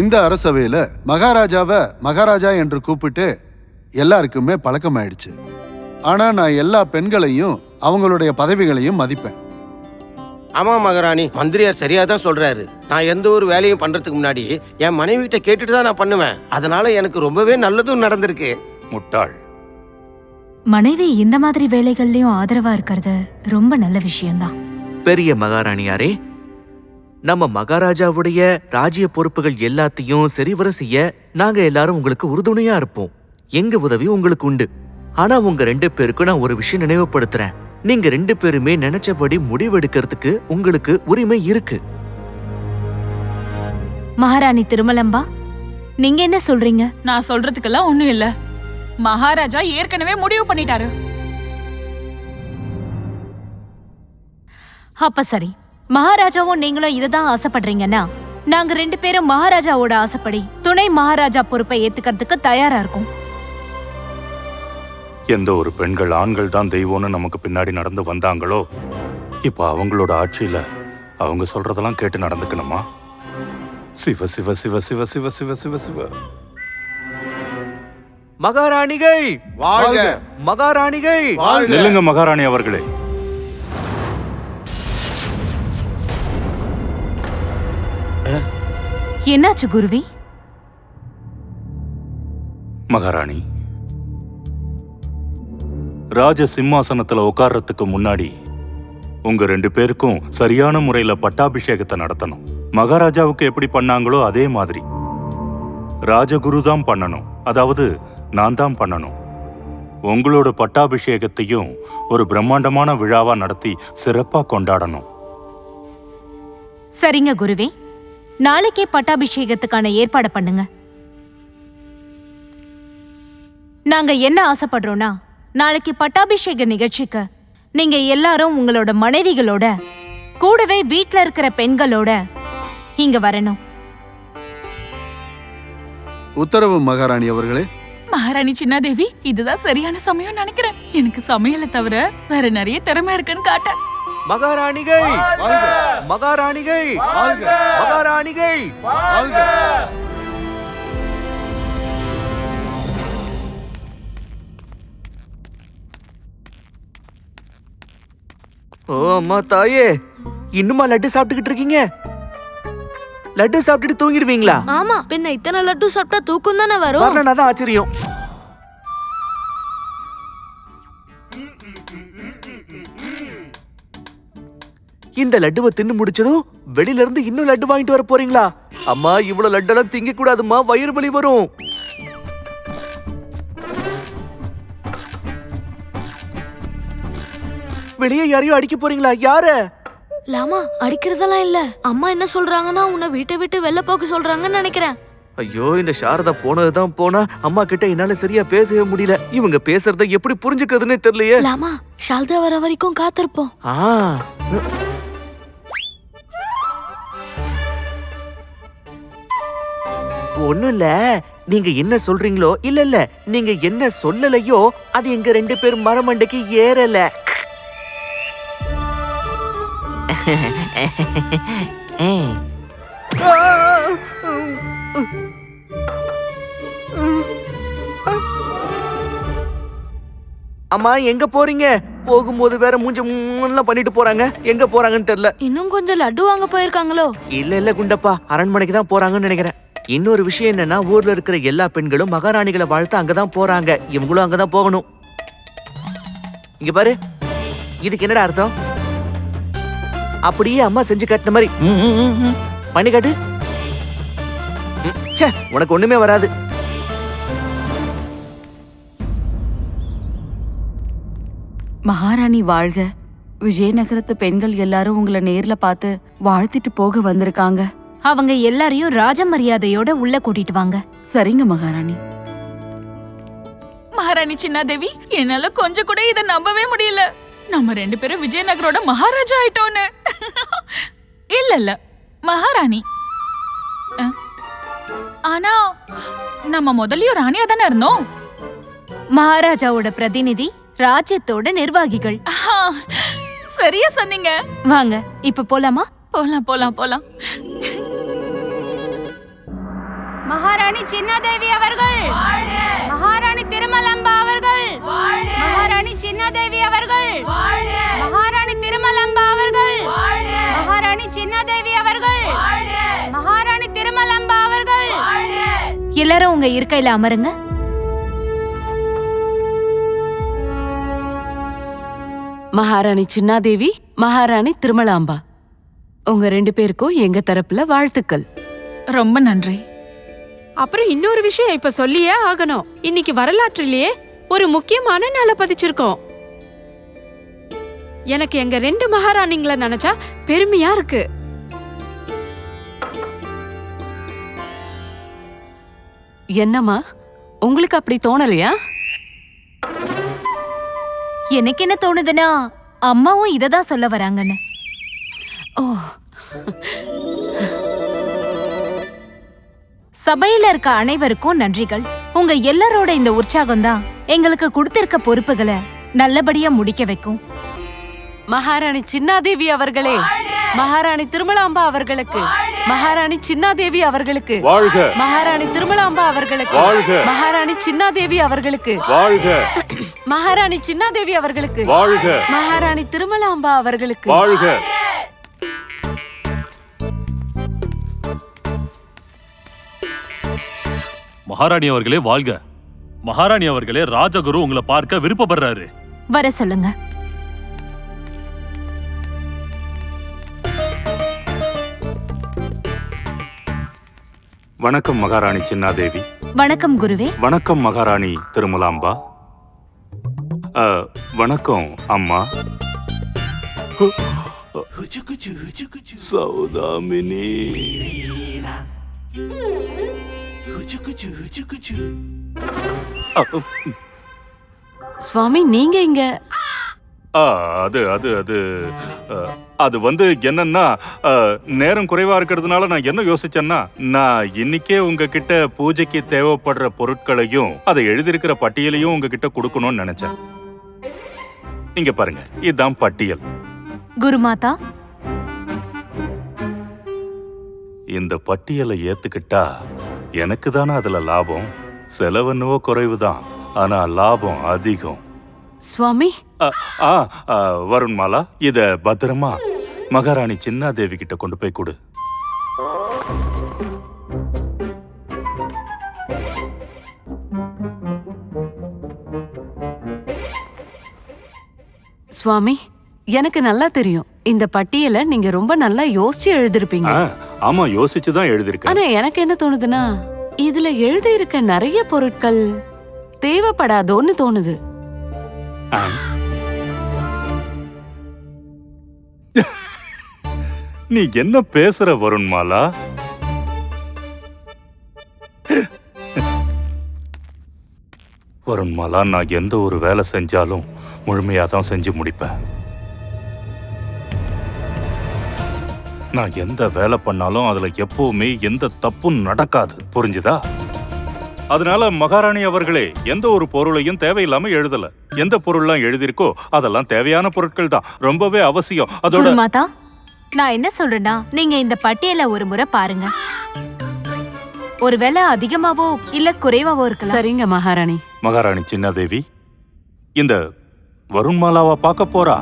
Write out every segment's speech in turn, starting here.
இந்த அரசவையில மகாராஜாவை மகாராஜா என்று கூப்பிட்டு எல்லாருக்குமே பழக்கமாயிடுச்சு. ஆனா நான் எல்லா பெண்களையும் அவங்களுடைய பதவிகளையும் மதிப்பேன். ஆமா மகாராணி மந்திரியார் சரியா தான் சொல்றாரு. நான் எந்த ஒரு வேலையும் பண்றதுக்கு முன்னாடி என் மனைவி கிட்ட கேட்டுட்டு தான் நான் பண்ணுவேன். அதனால எனக்கு ரொம்பவே நல்லதும் நடந்திருக்கு. முட்டாள். மனைவி இந்த மாதிரி வேலைகள்லயும் ஆதரவா இருக்கிறது ரொம்ப நல்ல விஷயம்தான். பெரிய மகாராணியாரே நம்ம மகாராஜாவுடைய ராஜ்ய பொறுப்புகள் எல்லாத்தையும் சரிவர செய்ய நாங்க எல்லாரும் உங்களுக்கு உறுதுணையா இருப்போம். எங்க உதவி உங்களுக்கு உண்டு. ஆனா உங்க ரெண்டு பேருக்கும் நான் ஒரு விஷயம் நினைவுபடுத்துறேன். நீங்க ரெண்டு பேருமே நினைச்சபடி முடிவெடுக்கிறதுக்கு உங்களுக்கு உரிமை இருக்கு. மகாராணி திருமலம்பா நீங்க என்ன சொல்றீங்க? நான் சொல்றதுக்கெல்லாம் ஒண்ணும் இல்ல. மகாராஜா ஏற்கனவே முடிவு பண்ணிட்டாரு. அப்ப சரி. மகாராஜாவும் நீங்களும் இததான் ஆசைப்படுறீங்கன்னா நாங்க ரெண்டு பேரும் மகாராஜாவோட ஆசைப்படி துணை மகாராஜா பொறுப்பை ஏத்துக்கிறதுக்கு தயாரா இருக்கோம். எந்த ஒரு பெண்கள் ஆண்கள் தான் தெய்வம்னு நமக்கு பின்னாடி நடந்து வந்தாங்களோ இப்ப அவங்களோட ஆட்சியில அவங்க சொல்றதெல்லாம் கேட்டு நடந்துக்கணுமா? சிவ சிவ சிவ சிவ சிவ சிவ சிவ சிவ. மகாராணிகள் வாழ்க. மகாராணிகள் நில்லுங்க மகாராணி அவர்களே. என்னாச்சு குருவி? மகாராணி ராஜ சிம்மாசனத்துல உட்கார்றதுக்கு முன்னாடி உங்க ரெண்டு பேருக்கும் சரியான முறையில பட்டாபிஷேகத்தை நடத்தணும். மகாராஜாவுக்கு எப்படி பண்ணாங்களோ அதே மாதிரி. ராஜகுரு தான் பண்ணணும். அதாவது நான் தான் பண்ணணும். உங்களோட பட்டாபிஷேகத்தையும் ஒரு பிரம்மாண்டமான விழாவா நடத்தி சிறப்பா கொண்டாடணும். சரிங்க குருவே. நாளைக்கே பட்டாபிஷேகத்துக்கான ஏற்பாடு பண்ணுங்க. நாங்க என்ன ஆசைப்படுறோம்னா நாளைக்கு பட்டாபிஷேக நிகழ்ச்சிக்கு நீங்க எல்லாரும் உங்களோட மனைவிகளோட கூடவே வீட்ல இருக்கிற பெண்களோட இங்க வரணும். உத்தரவு மகாராணி அவர்களே. மகாராணி சின்னாதேவி இதுதான் சரியான சமயம் நினைக்கிறேன். எனக்கு சமையலை தவிர வேற நிறைய திறமை இருக்குன்னு காட்ட மகாராணிகள். மகாராணிகள். மகாராணிகள். ஓ அம்மா தாயே இன்னுமா லட்டு சாப்பிட்டுக்கிட்டு இருக்கீங்க? லட்டு சாப்பிட்டுட்டு தூங்கிடுவீங்களா? ஆமா பின்ன இத்தனை லட்டு சாப்பிட்டா தூக்கம் தானே வரும்? வரலனா தான் ஆச்சரியம். இந்த லட்டுவை தின்னு முடிச்சதும் வெளியில இருந்து இன்னும் லட்டு வாங்கிட்டு வர போறீங்களா? அம்மா இவ்வளவு லட்டெல்லாம் திங்க கூடாதும்மா வயிறு வலி வரும். வெளியே யாரையும் அடிக்க போறீங்களா? யார? லாமா அடிக்கிறதெல்லாம் இல்ல. அம்மா என்ன சொல்றாங்கன்னா உன்னை வீட்டை விட்டு வெளில போக சொல்றாங்கன்னு நினைக்கிறேன். ஐயோ இந்த சாரதா போனதுதான் போனா அம்மா கிட்ட என்னால சரியா பேசவே முடியல. இவங்க பேசுறத எப்படி புரிஞ்சுக்கிறதுனே தெரியலையே. லாமா ஷால்தா வர வரைக்கும் காத்திருப்போம். ஆ. ஒண்ணும் இல்ல. நீங்க என்ன சொல்றீங்களோ இல்ல இல்ல. நீங்க என்ன சொல்லலையோ அது எங்க ரெண்டு பேரும் மரமண்டைக்கு ஏறல. அம்மா எங்க போறீங்க? போகும்போது வேற மூஞ்ச எல்லாம் பண்ணிட்டு போறாங்க. எங்க போறாங்கன்னு தெரியல. இன்னும் கொஞ்சம் லட்டு வாங்க போயிருக்காங்களோ? இல்ல இல்ல குண்டப்பா. அரண்மனைக்கு தான் போறாங்கன்னு நினைக்கிறேன். இன்னொரு விஷயம் என்னன்னா ஊர்ல இருக்கிற எல்லா பெண்களும் மகாராணிகளை வாழ்த்து அங்கதான் போறாங்க. இவங்களும் அங்கதான் போகணும். இங்க பாரு. இதுக்கு என்னடா அர்த்தம்? அப்படியே அம்மா செஞ்சு காட்டின மாதிரி. ம், ம், ம், பண்ணி காட்டு. ச்சே உனக்கு ஒண்ணுமே வராது. மகாராணி வாழ்க. விஜயநகரத்து பெண்கள் எல்லாரும் உங்களை நேர்ல பார்த்து வாழ்த்திட்டு போக வந்திருக்காங்க. அவங்க எல்லாரையும் ராஜ மரியாதையோட உள்ள கூட்டிட்டு வாங்க. சரிங்க மகாராணி. மகாராணி சின்னாதேவி என்னால கொஞ்சம் கூட இதை நம்பவே முடியல. நம்ம ரெண்டு பேரும் விஜயநகரோட மகாராஜா ஆயிட்டோன்னு. இல்ல இல்ல. மகாராணி. ஆனா நம்ம முதல்லயும் ராணியா தானே இருந்தோம்? மகாராஜாவோட பிரதிநிதி ராஜ்யத்தோட நிர்வாகிகள். ஆஹா, சரியா சொன்னீங்க. வாங்க இப்ப போலாமா? போலாம் போலாம் போலாம். மகாராணி சின்னாதேவி அவர்கள். மகாராணி திருமலம்பா அவர்கள். மகாராணி சின்னாதேவி அவர்கள். மகாராணி திருமலம்பா அவர்கள். மகாராணி சின்னாதேவி அவர்கள். மகாராணி திருமலம்பா அவர்கள். எல்லாரும் உங்க இருக்கையில அமருங்க. மகாராணி சின்னாதேவி மகாராணி திருமலாம்பா. உங்க ரெண்டு பேருக்கும் எங்க தரப்புல வாழ்த்துக்கள். ரொம்ப நன்றி. அப்புறம் இன்னொரு விஷயம் இப்ப சொல்லியே ஆகணும். இன்னைக்கு வரலாற்றிலேயே ஒரு முக்கியமான நாளை பதிச்சிருக்கோம். எனக்கு எங்க ரெண்டு மகாராணிங்களை நினைச்சா பெருமையா இருக்கு. என்னம்மா? உங்களுக்கு அப்படி தோணலையா? எனக்கு என்ன தோணுதுன்னா அம்மாவும் இதை தான் சொல்ல வராங்கன்னு. ஓ சபையில இருக்க அனைவருக்கும் நன்றிகள். உங்க எல்லாரோட இந்த உற்சாகம் தான் எங்களுக்கு கொடுத்திருக்க பொறுப்புகளை நல்லபடியா முடிக்க வைக்கும். மகாராணி சின்னாதேவி அவர்களே மகாராணி திருமலாம்பா அவர்களுக்கு மகாராணி சின்னாதேவி அவர்களுக்கு வாழ்க. மகாராணி திருமலாம்பா அவர்களுக்கு வாழ்க. மகாராணி சின்னாதேவி அவர்களுக்கு வாழ்க. மகாராணி சின்னாதேவி அவர்களுக்கு வாழ்க. மகாராணி திருமலாம்பா அவர்களுக்கு வாழ்க. மகாராணி அவர்களே வாழ்க. மகாராணி அவர்களே ராஜகுரு உங்களை பார்க்க விருப்பப்படுறாரு. வர சொல்லுங்க. வணக்கம் மகாராணி சின்னாதேவி. வணக்கம் குருவே. வணக்கம் மகாராணி திருமலாம்பா. அ, வணக்கம் அம்மா. சௌதாமினி. சுவாமி நீங்க இங்க. ஆ, அது அது அது அது வந்து என்னன்னா நேரம் குறைவா இருக்கிறதுனால நான் என்ன யோசிச்சேன்னா நான் இன்னைக்கே உங்ககிட்ட பூஜைக்கு தேவைப்படுற பொருட்களையும் அதை எழுதியிருக்கிற பட்டியலையும் உங்ககிட்ட கொடுக்கணும்னு நினைச்சேன். இங்க பாருங்க இதுதான் பட்டியல். குருமாதா? இந்த பட்டியலை ஏத்துக்கிட்டா எனக்கு தானே அதுல லாபம்? செலவென்னவோ குறைவுதான். ஆனா லாபம் அதிகம். சுவாமி? வருண் மாலா இத பத்திரமா மகாராணி சின்னாதேவி கிட்ட கொண்டு போய் கொடு. சுவாமி? எனக்கு நல்லா தெரியும். இந்த பட்டியலை நீங்க ரொம்ப நல்லா யோசிச்சு எழுதிருப்பீங்க. ஆமா யோசிச்சு தான் எழுதியிருக்கேன் ஆனா எனக்கு என்ன தோணுதுன்னா இதுல எழுதி இருக்க நிறைய பொருட்கள் தேவைப்படாதோன்னு தோணுது. நீ என்ன பேசுற வருண் மாலா வருண் மாலா நான் எந்த ஒரு வேலை செஞ்சாலும் முழுமையா தான் செஞ்சு முடிப்பேன். நான் எந்த வேலை பண்ணாலும் அதுல எப்பவுமே எந்த தப்பும் நடக்காது. புரிஞ்சுதா? அதனால மகாராணி அவர்களே எந்த ஒரு பொருளையும் தேவையில்லாம எழுதல. எந்த பொருள்லாம் எழுதியிருக்கோ அதெல்லாம் தேவையான பொருட்கள் தான். ரொம்பவே அவசியம். அதோட குருமாதா நான் என்ன சொல்றேன்னா நீங்க இந்த பட்டியலை ஒரு முறை பாருங்க. ஒருவேளை அதிகமாவோ இல்ல குறைவாவோ இருக்கலாம். சரிங்க மகாராணி. மகாராணி சின்னாதேவி இந்த வருண்மாலாவை பார்க்க போறா?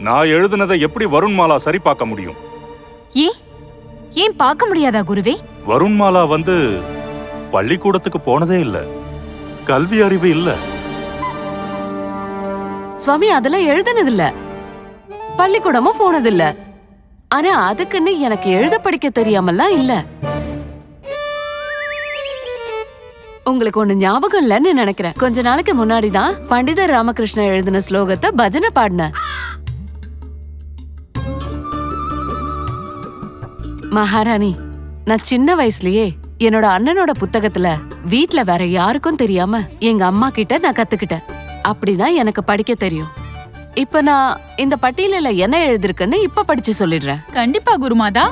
நான் எழுதுனதை எப்படி வருண்மாலா சரி பார்க்க முடியும்? ஏன் ஏன் பார்க்க முடியாதா குருவே? வருண்மாலா வந்து பள்ளிக்கூடத்துக்கு போனதே இல்ல. கல்வி அறிவு இல்ல. சுவாமி அதெல்லாம் எழுதுனது இல்ல பள்ளிக்கூடமும் போனதில்ல. ஆனா அதுக்குன்னு எனக்கு எழுத படிக்க தெரியாமலாம் இல்ல. உங்களுக்கு ஒண்ணு ஞாபகம் இல்லைன்னு நினைக்கிறேன். கொஞ்ச நாளைக்கு முன்னாடி தான் பண்டிதர் ராமகிருஷ்ணன் எழுதின ஸ்லோகத்தை பஜனை பாடினேன் மகாராணி நான் சின்ன வயசுலயே என்னோட அண்ணனோட புத்தகத்துல வீட்ல வேற யாருக்கும் தெரியாம எங்க அம்மா கிட்ட நான் கத்துக்கிட்டேன். அப்படிதான் எனக்கு படிக்க தெரியும். இப்ப நான் இந்த பட்டியலில் என்ன எழுதிருக்குன்னு இப்ப படிச்சு சொல்லிடுறேன். கண்டிப்பா குருமாதா.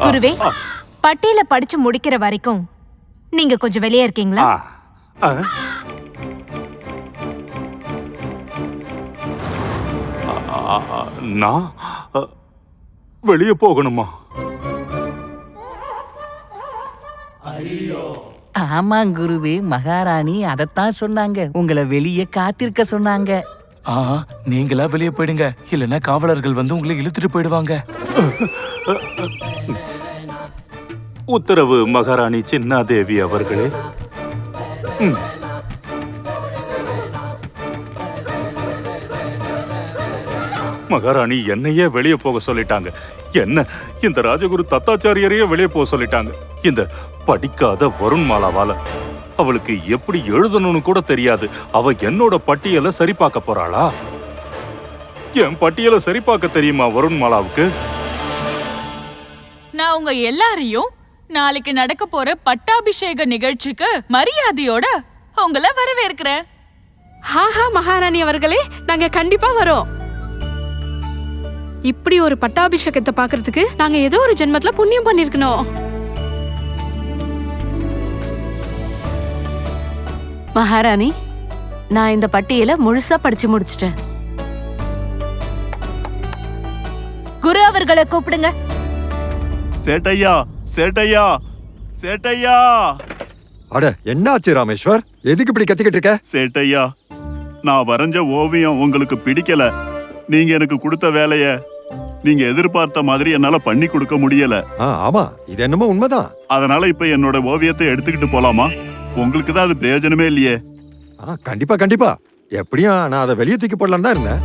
குருவே பட்டியலை படிச்சு முடிக்கிற வரைக்கும் நீங்க கொஞ்சம் வெளியே இருக்கீங்களா? நான்? வெளியே போகணுமா? ஆமா குருவே மகாராணி அதைத்தான் சொன்னாங்க. உங்களை வெளியே காத்திருக்க சொன்னாங்க. ஆ நீங்களா வெளியே போயிடுங்க. இல்லைன்னா காவலர்கள் வந்து உங்களை இழுத்துட்டு போயிடுவாங்க. உத்தரவு மகாராணி சின்னாதேவி அவர்களே. ம். மகாராணி என்னையே வெளியே போக சொல்லிட்டாங்க. என்ன? இந்த ராஜகுரு தத்தாச்சாரியரையே வெளியே போக சொல்லிட்டாங்க. இந்த படிக்காத வருண் மாலாவால அவளுக்கு எப்படி எழுதணும்னு கூட தெரியாது. அவ என்னோட பட்டியலை சரி பார்க்க போறாளா? என் பட்டியலை சரி பார்க்க தெரியுமா வருண் மாலாவுக்கு? நான் உங்க எல்லாரையும் நாளைக்கு நடக்க போற பட்டாபிஷேக நிகழ்ச்சிக்கு மரியாதையோட உங்களை வரவேற்கிறேன். ஹாஹா மகாராணி அவர்களே நாங்க கண்டிப்பா வரோம். இப்படி ஒரு பட்டாபிஷேகத்தை பார்க்கிறதுக்கு நாங்க ஏதோ ஒரு ஜென்மத்துல புண்ணியம் பண்ணிருக்கணும். மகாராணி நான் இந்த பட்டியலை முழுசா படிச்சு முடிச்சிட்டேன். குரு அவர்களை கூப்பிடுங்க. சேட்டையா சேட்டையா சேட்டையா. அட என்னாச்சு ராமேஸ்வர்? எதுக்கு இப்படி கத்திக்கிட்டு இருக்க? சேட்டையா நான் வரைஞ்ச ஓவியம் உங்களுக்கு பிடிக்கல. நீங்க எனக்கு கொடுத்த வேலைய நீங்க எதிர்பார்த்த மாதிரி என்னால பண்ணி கொடுக்க முடியல. ஆ, ஆமா. இது என்னமோ உண்மைதான். அதனால இப்ப என்னோட ஓவியத்தை எடுத்துக்கிட்டு போலாமா? உங்களுக்கு தான் அது பிரயோஜனமே இல்லையே. ஆ, கண்டிப்பா கண்டிப்பா. எப்படியும் நான் அதை வெளியே தூக்கி போடலாம் தான் இருந்தேன்.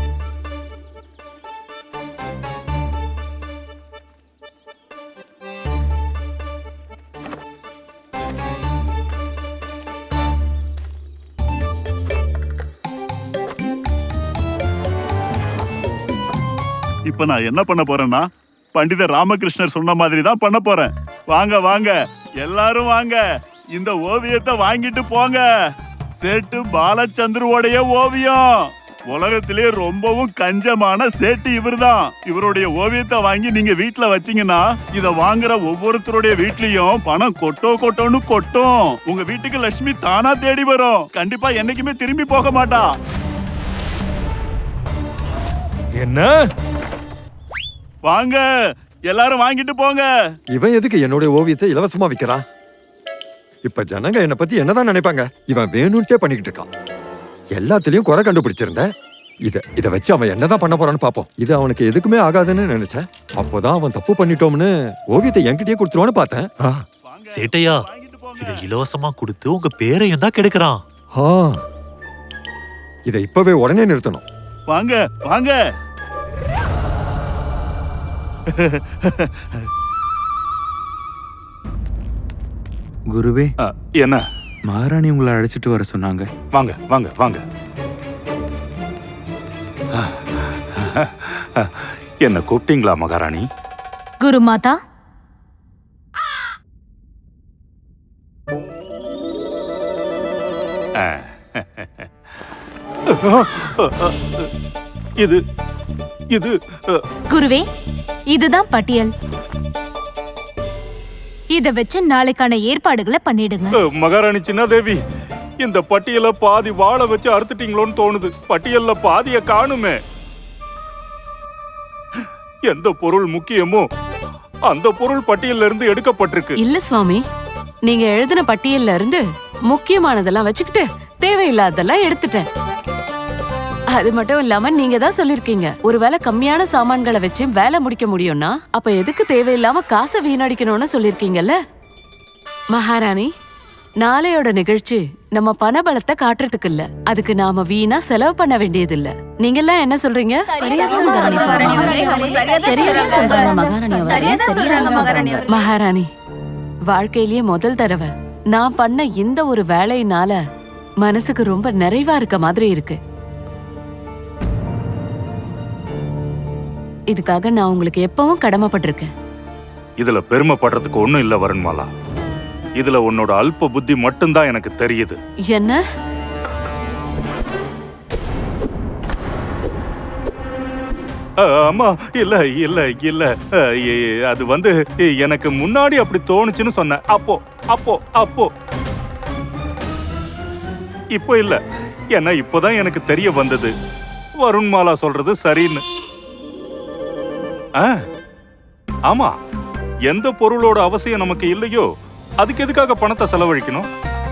இப்ப நான் என்ன பண்ண போறேன்னா பண்டிதர் ராமகிருஷ்ணர் சொன்ன மாதிரி தான் பண்ண போறேன். வாங்க வாங்க. எல்லாரும் வாங்க. இந்த ஓவியத்தை வாங்கிட்டு போங்க. சேட்டு பாலச்சந்திரோடைய ஓவியம். உலகத்திலே ரொம்பவும் கஞ்சமான சேட்டு இவர்தான். இவருடைய ஓவியத்தை வாங்கி நீங்க வீட்டுல வச்சீங்கன்னா இத வாங்குற ஒவ்வொருத்தருடைய வீட்லயும் பணம் கொட்டோ கொட்டோன்னு கொட்டும். உங்க வீட்டுக்கு லட்சுமி தானா தேடி வரும். கண்டிப்பா என்னைக்குமே திரும்பி போக மாட்டா. என்ன? வாங்க. எல்லாரும் வாங்கிட்டு போங்க. இவன் எதுக்கு என்னுடைய ஓவியத்தை இலவசமா விக்கிறான் இப்ப ஜனங்க என்னை பத்தி என்னதான் நினைப்பாங்க? இவன் வேணும்ட்டே பண்ணிக்கிட்டு இருக்கான். எல்லாத்துலயும் குறை கண்டுபிடிச்சிருந்த? இத இத வச்சு அவன் என்னதான் பண்ண போறான்னு பாப்போம். இது அவனுக்கு எதுக்குமே ஆகாதுன்னு நினைச்சேன் அப்போதான் அவன் தப்பு பண்ணிட்டோம்னு ஓவியத்தை என்கிட்டயே கொடுத்துருவான்னு பார்த்தேன். ஆ, சேட்டையா? இதை இலவசமா கொடுத்து உங்க பேரையும் தான் கெடுக்கிறான். ஆ. இதை இப்பவே உடனே நிறுத்தணும். வாங்க வாங்க. குருவே. அ, என்ன? மகாராணி உங்களை அழைச்சிட்டு வர சொன்னாங்க. வாங்க வாங்க வாங்க. என்ன கூப்பிட்டீங்களா மகாராணி? குரு மாதா. இது இது அ, குருவே. இதுதான் பட்டியல். இத வச்சு நாளைக்கான ஏற்பாடுகளை பண்ணிடுங்க. மகாராணி சின்னாதேவி இந்த பட்டியல பாதி வாழை வச்சு அறுத்துட்டீங்களோன்னு தோணுது. பட்டியல்ல பாதிய காணுமே. எந்த பொருள் முக்கியமோ அந்த பொருள் பட்டியல்ல இருந்து எடுக்கப்பட்டிருக்கு. இல்ல சுவாமி நீங்க எழுதின பட்டியல்ல இருந்து முக்கியமானதெல்லாம் வச்சுக்கிட்டு தேவையில்லாததெல்லாம் எடுத்துட்டேன். அது மட்டும் இல்லாம நீங்க தான் சொல்லிருக்கீங்க. ஒருவேளை கம்மியான சாமான்களை வச்சு வேலை முடிக்க முடியும்னா அப்ப எதுக்கு தேவையில்லாம காசை வீணடிக்கணும்னு சொல்லிருக்கீங்கல்ல? மகாராணி நாளையோட நிகழ்ச்சி நம்ம பணபலத்தை காட்டுறதுக்கு இல்ல அதுக்கு நாம வீணா செலவு பண்ண வேண்டியது இல்ல நீங்க எல்லாம் என்ன சொல்றீங்க. மகாராணி வாழ்க்கையிலேயே முதல் தடவை நான் பண்ண இந்த ஒரு வேலையினால மனசுக்கு ரொம்ப நிறைவா இருக்க மாதிரி இருக்கு. இதுக்காக நான் உங்களுக்கு எப்பவும் கடமைப்பட்டிருக்கேன். இதுல பெருமைப்படுறதுக்கு ஒண்ணும் இல்ல வருண்மாலா. இதுல உன்னோட அல்ப புத்தி மட்டும்தான் எனக்கு தெரியுது. என்ன? அம்மா இல்ல இல்ல இல்ல. அது வந்து எனக்கு முன்னாடி அப்படி தோணுச்சுன்னு சொன்னேன். அப்போ அப்போ அப்போ. இப்போ இல்ல. ஏன்னா இப்போதான் எனக்கு தெரிய வந்தது. வருண்மாலா சொல்றது சரின்னு. ஆமா. எந்த பொருளோட அவசியம் நமக்கு இல்லையோ அதுக்கு எதுக்காக பணத்தை செலவழிக்கணும்?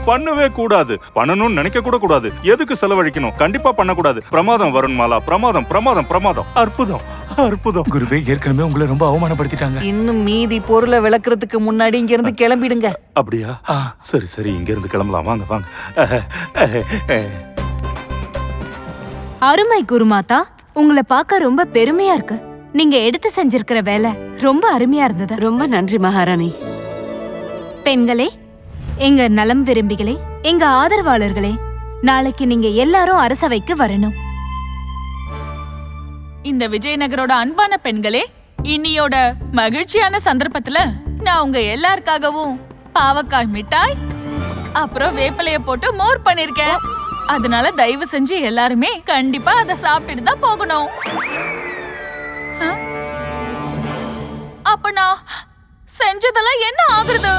பண்ணவே கூடாது. பண்ணணும்னு நினைக்க கூட கூடாது. எதுக்கு செலவழிக்கணும்? கண்டிப்பா பண்ணக்கூடாது. பிரமாதம் வருண் மாலா. பிரமாதம் பிரமாதம் பிரமாதம். அற்புதம் அற்புதம். குருவே ஏற்கனவே உங்களை ரொம்ப அவமானப்படுத்திட்டாங்க. இன்னும் மீதி பொருளை விளக்குறதுக்கு முன்னாடி இங்க இருந்து கிளம்பிடுங்க. அப்படியா? சரி சரி இங்க இருந்து கிளம்பலாம். வாங்க வாங்க. அருமை குருமாதா உங்களை பார்க்க ரொம்ப பெருமையா இருக்கு. நீங்க எடுத்து செஞ்சிருக்கிற வேலை ரொம்ப அருமையா இருந்தது. ரொம்ப நன்றி மகாராணி. பெண்களே எங்க நலம் விரும்பிகளே எங்க ஆதரவாளர்களே நாளைக்கு நீங்க எல்லாரும் அரசவைக்கு வரணும். இந்த விஜயநகரோட அன்பான பெண்களே இன்னியோட மகிழ்ச்சியான சந்தர்ப்பத்துல நான் உங்க எல்லாருக்காகவும் பாவக்காய் மிட்டாய் அப்புறம் வேப்பிலைய போட்டு மோர் பண்ணிருக்கேன். அதனால தயவு செஞ்சு எல்லாருமே கண்டிப்பா அதை சாப்பிட்டுட்டு தான் போகணும்? அப்ப நான் செஞ்சதெல்லாம் என்ன ஆகுறது?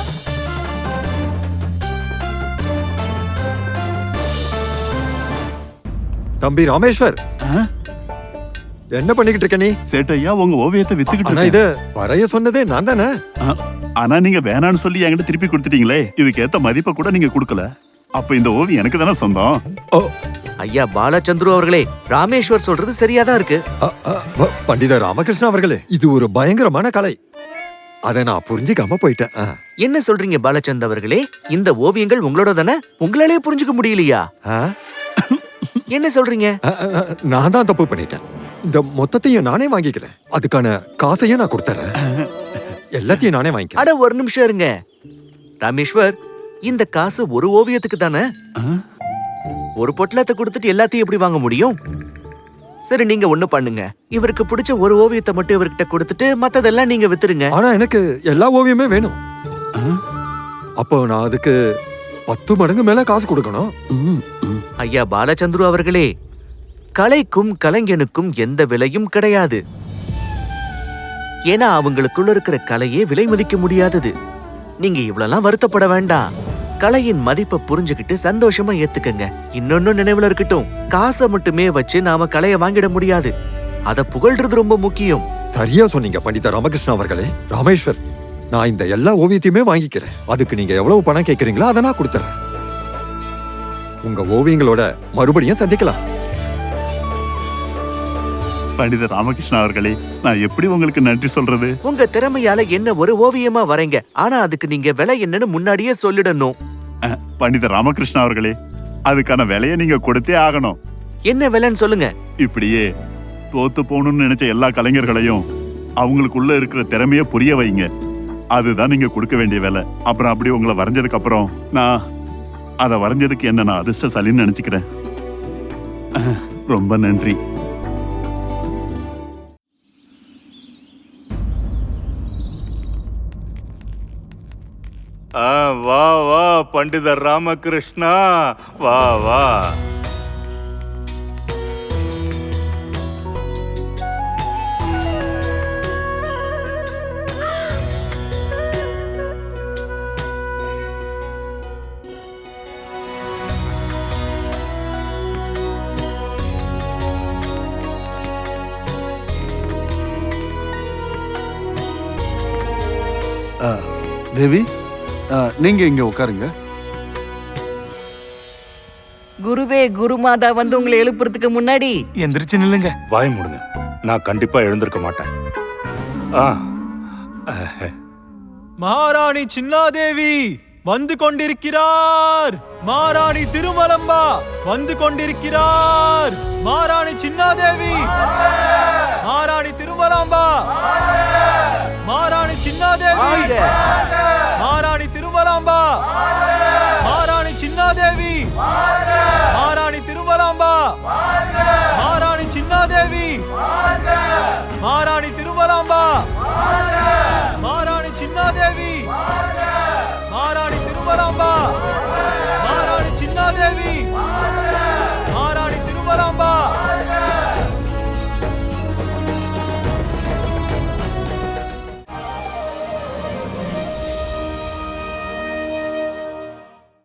தம்பி ராமேஸ்வர். என்ன பண்ணிக்கிட்டு இருக்க நீ? சேட்டையா உங்க ஓவியத்தை வித்துக்கிட்டு. இத வரைய சொன்னதே நான் தானே? ஆனா நீங்க வேணான்னு சொல்லி என்கிட்ட திருப்பி கொடுத்துட்டீங்களே. இதுக்கு ஏத்த மதிப்பை கூட நீங்க கொடுக்கல. அப்ப இந்த ஓவியம் எனக்கு தானே சொந்தம்? ஐயா பாலச்சந்திரு அவர்களே ராமேஸ்வர் சொல்றது சரியாதான் இருக்கு. ப- பண்டித ராமகிருஷ்ணா அவர்களே இது ஒரு பயங்கரமான கலை. அதை நான் புரிஞ்சுக்காம போயிட்டேன். ஆ. என்ன சொல்றீங்க பாலச்சந்த் அவர்களே? இந்த ஓவியங்கள் உங்களோட தானே? உங்களாலே புரிஞ்சுக்க முடியலையா? ஆ? என்ன சொல்றீங்க? நான் தான் தப்பு பண்ணிட்டேன். இந்த மொத்தத்தையும் நானே வாங்கிக்கிறேன். அதுக்கான காசையும் நான் கொடுத்துறேன். எல்லாத்தையும் நானே வாங்கிக்கிறேன். அட ஒரு நிமிஷம் இருங்க. ராமேஸ்வர் இந்த காசு ஒரு ஓவியத்துக்கு தானே? ஒரு பொட்டலத்தை கொடுத்துட்டு எல்லாத்தையும் எப்படி வாங்க முடியும்? சரி நீங்க ஒண்ணு பண்ணுங்க. இவருக்கு பிடிச்ச ஒரு ஓவியத்தை மட்டும் இவர்கிட்ட கொடுத்துட்டு மத்ததெல்லாம் நீங்க வித்துருங்க. ஆனா எனக்கு எல்லா ஓவியமே வேணும். அப்போ நான் அதுக்கு பத்து மடங்கு மேல காசு கொடுக்கணும். ஐயா பாலச்சந்திரு அவர்களே கலைக்கும் கலைஞனுக்கும் எந்த விலையும் கிடையாது. ஏன்னா அவங்களுக்குள்ள இருக்கிற கலையே விலை மதிக்க முடியாதது. நீங்க இவ்வளவுலாம் வருத்தப்பட வேண்டாம். கலையின் மதிப்பை புரிஞ்சுக்கிட்டு சந்தோஷமா ஏத்துக்கங்க. இன்னொன்னு நினைவுல இருக்கட்டும். காசை மட்டுமே வச்சு நாம கலையை வாங்கிட முடியாது. அத புகழ்றது ரொம்ப முக்கியம். சரியா சொன்னீங்க பண்டித ராமகிருஷ்ணா அவர்களே. ராமேஸ்வர் நான் இந்த எல்லா ஓவியத்தையுமே வாங்கிக்கிறேன். அதுக்கு நீங்க எவ்வளவு பணம் கேக்குறீங்களோ அதை நான் கொடுத்துறேன். உங்க ஓவியங்களோட மறுபடியும் சந்திக்கலாம். பண்டித ராமகிருஷ்ணா அவர்களே நான் எப்படி உங்களுக்கு நன்றி சொல்றது? உங்க திறமையால என்ன ஒரு ஓவியமா வரைங்க? ஆனா அதுக்கு நீங்க விலை என்னன்னு முன்னாடியே சொல்லிடணும். அஹ், பண்டித ராமகிருஷ்ணா அவர்களே அதுக்கான விலையை நீங்க கொடுத்தே ஆகணும். என்ன விலைன்னு சொல்லுங்க. இப்படியே தோத்து போகணும்னு நினைச்ச எல்லா கலைஞர்களையும் அவங்களுக்குள்ள இருக்கிற திறமைய புரிய வைங்க. அதுதான் நீங்க கொடுக்க வேண்டிய வேலை. அப்புறம் அப்படி உங்களை வரைஞ்சதுக்கு அப்புறம் நான் அதை வரைஞ்சதுக்கு என்ன நான் அதிர்ஷ்டசாலின்னு நினைச்சுக்கிறேன். அஹ், ரொம்ப நன்றி. பண்டிதர் ராமகிருஷ்ணா. வா வா. தேவி ஆ, நீங்க இங்க உட்காருங்க. குருவே குருமாதா வந்து உங்களை எழுப்புறதுக்கு முன்னாடி எந்திரிச்சு நில்லுங்க. வாய் மூடுங்க. நான் கண்டிப்பா எழுந்திருக்க மாட்டேன். ஆ. அஹ். மகாராணி சின்னாதேவி வந்து கொண்டிருக்கிறார். மகாராணி திருமலம்பா வந்து கொண்டிருக்கிறார். மகாராணி சின்னாதேவி. மகாராணி திருமலாம்பா. மகாராணி சின்னாதேவி. மாராணி திருமலாம்பா மாராணி சின்னாதேவி.